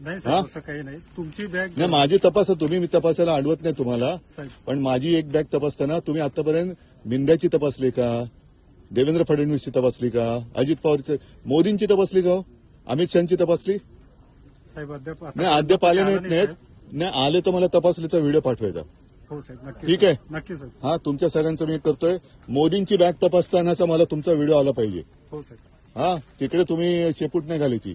नाही? साहेब असं काही नाही. तुमची बॅग नाही माझी तपासा तुम्ही मी तपासायला अडवत नाही तुम्हाला. साहेब. पण माझी एक बॅग तपासताना तुम्ही आतापर्यंत मिंद्याची तपासली का? देवेंद्र फडणवीसची तपासली का? अजित पवारची मोदींची तपासली का हो? अमित शहाची तपासली? साहेब अद्याप आता- नाही अद्याप आले नाहीत नाही, नाहीत नाही आले तर मला तपासलीचा व्हिडिओ पाठवायचा. हो साहेब नक्की ठीक आहे. साहेब. नक्की साहेब. हा तुमच्या सगळ्यांचं मी करतोय. मोदींची बॅग तपासतानाचा मला तुमचा व्हिडिओ आला पाहिजे. हो साहेब. हा तिकडे तुम्ही शेपूट नाही घालायची.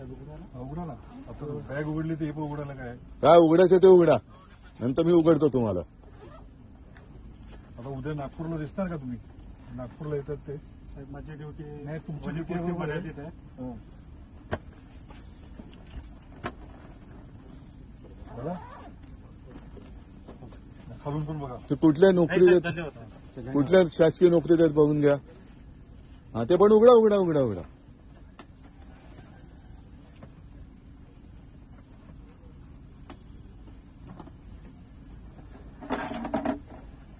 बॅग उघडली हे पण उघडायला काय? काय उघडायचं ते उघडा. नंतर मी उघडतो तुम्हाला. आता उद्या नागपूरला दिसणार का तुम्ही? नागपूरला येतात ते. साहेब माझी ड्युटी नाही तुमची ड्युटी मर्यादित आहे? बघा. खालून पण बघा. ते कुठल्या नोकरी देत धन्यवाद साहेब. कुठल्या शासकीय नोकरी देत बघून घ्या. हा ते पण उघडा उघडा उघडा उघडा.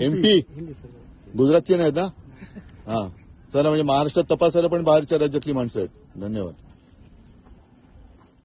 एमपी गुजरातचे नाहीत ना? हा. चला म्हणजे महाराष्ट्रात तपासायला पण बाहेरच्या राज्यातली माणसं आहेत. धन्यवाद.